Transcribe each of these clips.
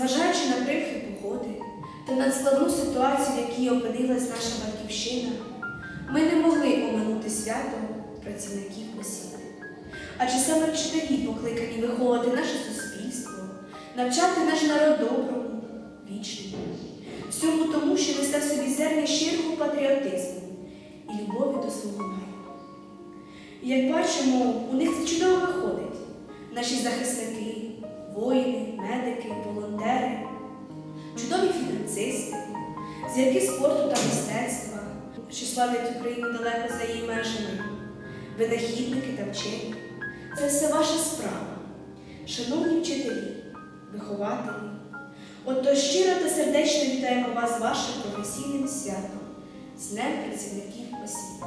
Незважаючи на примхи погоди та надскладну ситуацію, в якій опинилась наша батьківщина, ми не могли оминути свято працівників освіти. Адже саме вчителі покликані виховувати наше суспільство, навчати наш народ доброму, вічному, всьому тому, що несе в собі зерня щирого патріотизму і любові до свого народу. Як бачимо, у них це чудово виходить. Наші захисники, воїни, медики, волонтери, чудові фінансисти, зірки спорту та мистецтва, що славлять Україну далеко за її межами, винахідники та вчені. Це все ваша справа, шановні вчителі, вихователі. Отож щиро та сердечно вітаємо вас з вашим професійним святом, з Днем працівників освіти.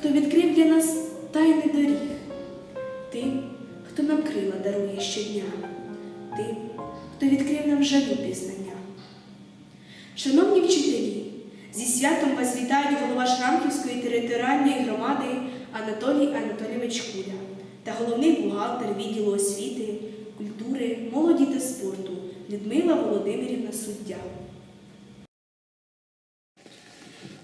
Хто відкрив для нас тайни доріг, тим, хто нам крила дарує щодня, тим, хто відкрив нам жалю пізнання. Шановні вчителі, зі святом вас вітають голова Шрамківської територіальної громади Анатолій Анатолійович Куля та головний бухгалтер відділу освіти, культури, молоді та спорту Людмила Володимирівна Суддя.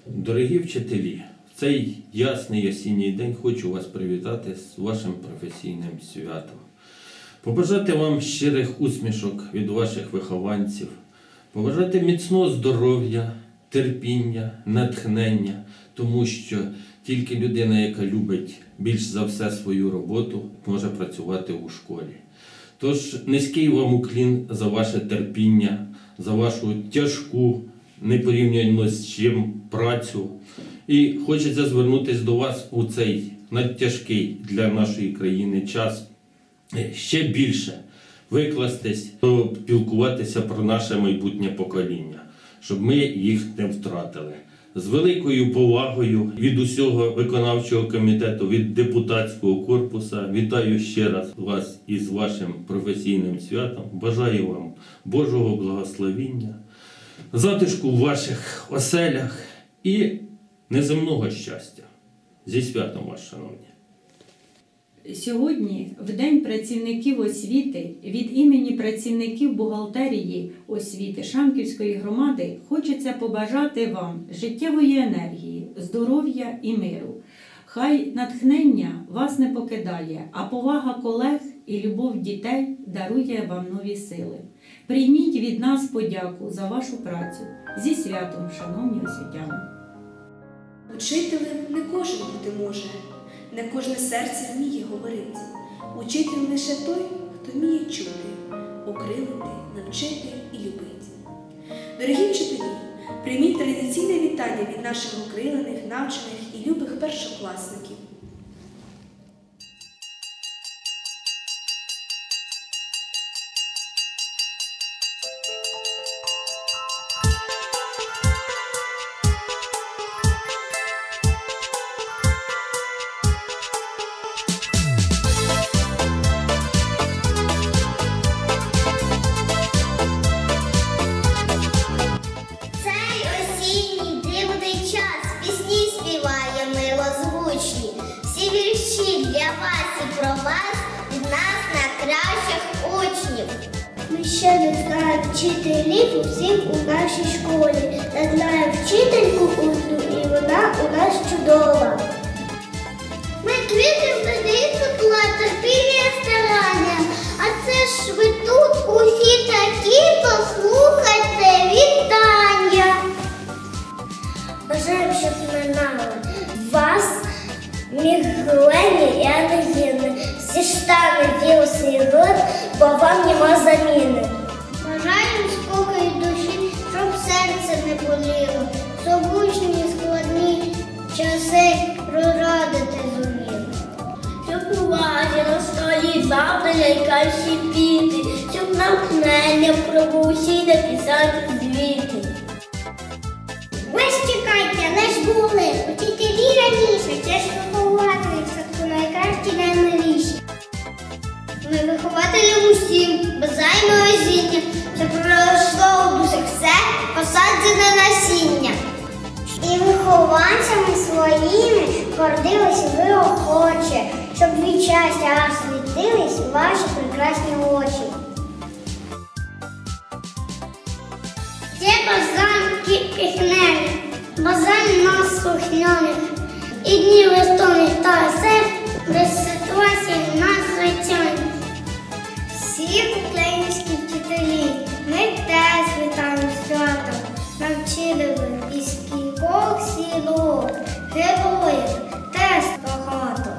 Дорогі вчителі, цей ясний осінній день хочу вас привітати з вашим професійним святом. Побажати вам щирих усмішок від ваших вихованців, побажати міцного здоров'я, терпіння, натхнення, тому що тільки людина, яка любить більш за все свою роботу, може працювати у школі. Тож низький вам уклін за ваше терпіння, за вашу тяжку, непорівняно з чим працю. І хочеться звернутися до вас у цей надтяжкий для нашої країни час е, ще більше викластись, спілкуватися про наше майбутнє покоління, щоб ми їх не втратили. З великою повагою від усього виконавчого комітету, від депутатського корпусу вітаю ще раз вас із вашим професійним святом. Бажаю вам Божого благословіння, затишку в ваших оселях і неземного щастя. Зі святом вас, шановні! Сьогодні, в День працівників освіти, від імені працівників бухгалтерії освіти Шамківської громади хочеться побажати вам життєвої енергії, здоров'я і миру. Хай натхнення вас не покидає, а повага колег і любов дітей дарує вам нові сили. Прийміть від нас подяку за вашу працю зі святом, шановні освітяни. Учителем не кожен бути може, не кожне серце вміє говорити. Учитель лише той, хто вміє чути, окрилити, навчити і любити. Дорогі вчителі, прийміть традиційне вітання від наших окрилених, навчених і любих першокласників. І про вас від нас найкращих учнів. Ми ще не знаємо вчителів усіх у нашій школі. Та знаємо вчительку одну, і вона у нас чудова. Ми квіти здається терпіння старання. А це ж ви тут усі такі, про усі написати звіти. Ви ж чекайте, не ж були, учителі раніше, це ж вихователі в садку найкращі наймиліші. Ми вихователям усім, бажаємо озіння, щоб проросло у душах все посаджене насіння. І вихованцями своїми гордились ви охоче, щоб від щастя аж світились ваші прекрасні очі. Базанки піхнені, базан нас слухняних, і дні листоних та все без ситуації нас звичайних. Всі українські вчителі, ми теж вітаємо святом. Навчили ви із кількох сілок, героїв теж багато.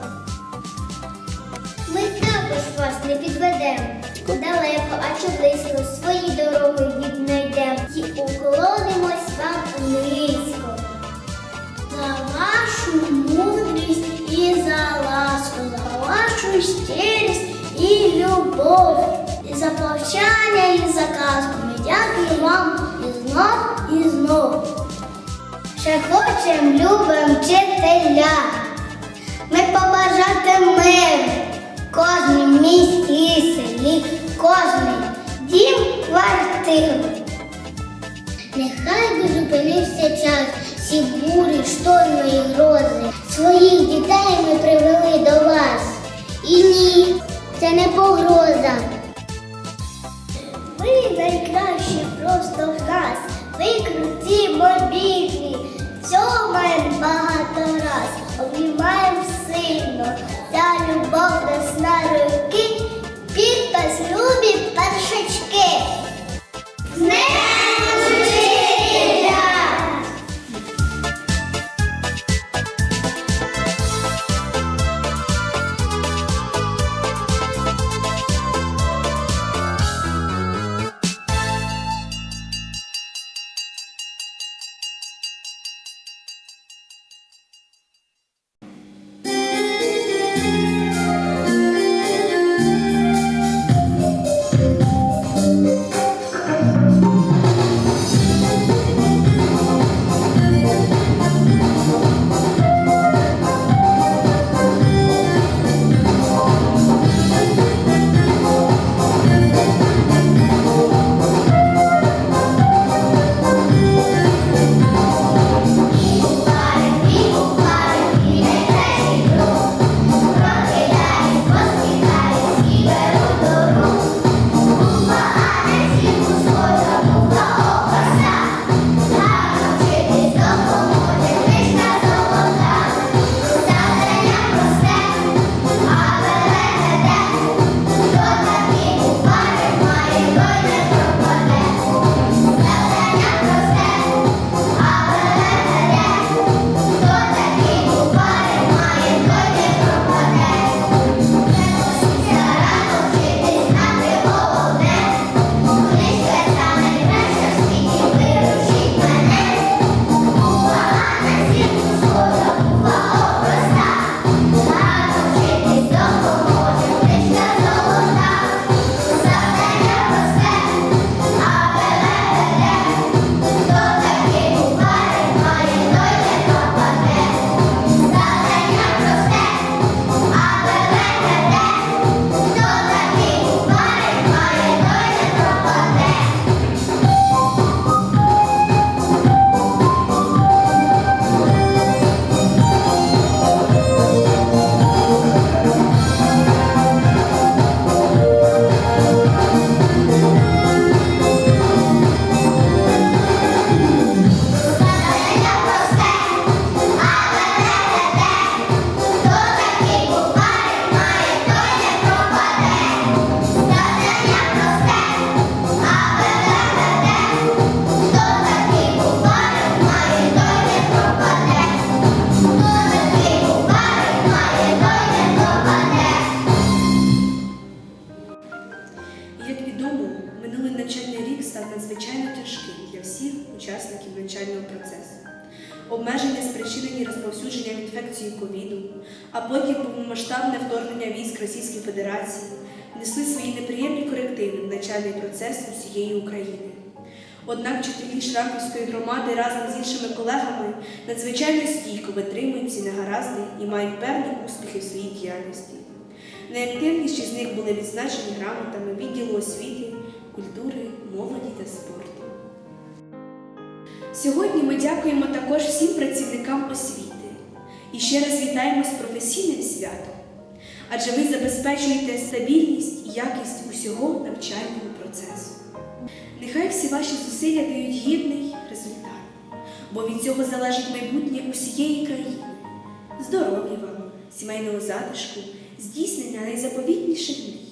Ми також вас не підведемо. Далеко, а чи близько свої дороги віднайдемо і уклонимось вам низько. За вашу мудрість і за ласку, за вашу щирість і любов, і за повчання, і за казку. Ми дякуємо вам і знов, і знов. Ще хочем, любим вчителя. Ми побажати мир кожній місті і селі, кожний дім квартиру. Нехай би зупинився час, всі бурі, шторми і грози. Своїх дітей ми привели до вас. І ні, це не погроза. Ви найкращі просто в нас. Ви круті, мобільні, Всього багато раз, обіймаємо сильно. Ця любов нас на руки, підпис любі першачки. Минулий навчальний рік став надзвичайно тяжким для всіх учасників навчального процесу. Обмеження спричинені розповсюдженням інфекції ковіду, а потім повномасштабне вторгнення військ Російської Федерації внесли свої неприємні корективи в навчальний процес усієї України. Однак вчителі Шрамківської громади разом з іншими колегами надзвичайно стійко витримують ці негаразди і мають певні успіхи в своїй діяльності. Найактивніші з них були відзначені грамотами відділу освіти, культури, молоді та спорту. Сьогодні ми дякуємо також всім працівникам освіти і ще раз вітаємо з професійним святом, адже ви забезпечуєте стабільність і якість усього навчального процесу. Нехай всі ваші зусилля дають гідний результат, бо від цього залежить майбутнє усієї країни. Здоров'я вам, сімейного затишку, здійснення найзаповітніших мрій.